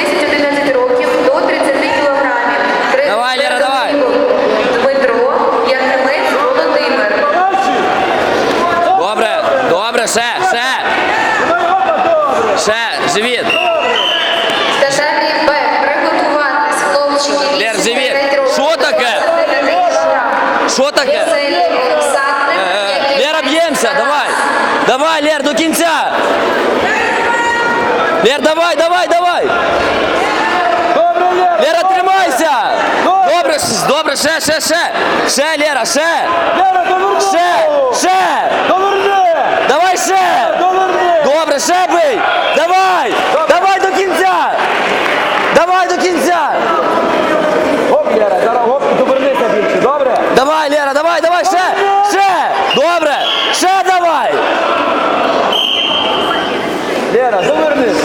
10-11 років до 30 кілограмів. Три- Давай, Лера, давай. Дмитро, Янкелець, Володимир. Добре, добре, ще, ще. Ще, живіт. Стажарний Б. Приготуватись, хлопчики. Лер, 8-9 живіт. років, Що до таке? 29 кілограм. Що таке? Єзель Олександр. Е, е, який Лера, б'ємося, зараз. давай. Давай, Лер, до кінця. Лер, давай, давай, давай. добре, ще, ще, ще. Ще, Лера, ще. Лера, доверни! Ще, ще. Доверни! Давай ще. Доверни! Добре, ще бий. Давай. Давай до кінця. Давай до кінця. Оп, Лера, зараз оп, і довернися більше, добре? Давай, Лера, давай, давай, ще. Ще. Добре. Ще давай. Лера, довернись, добре? Єсть.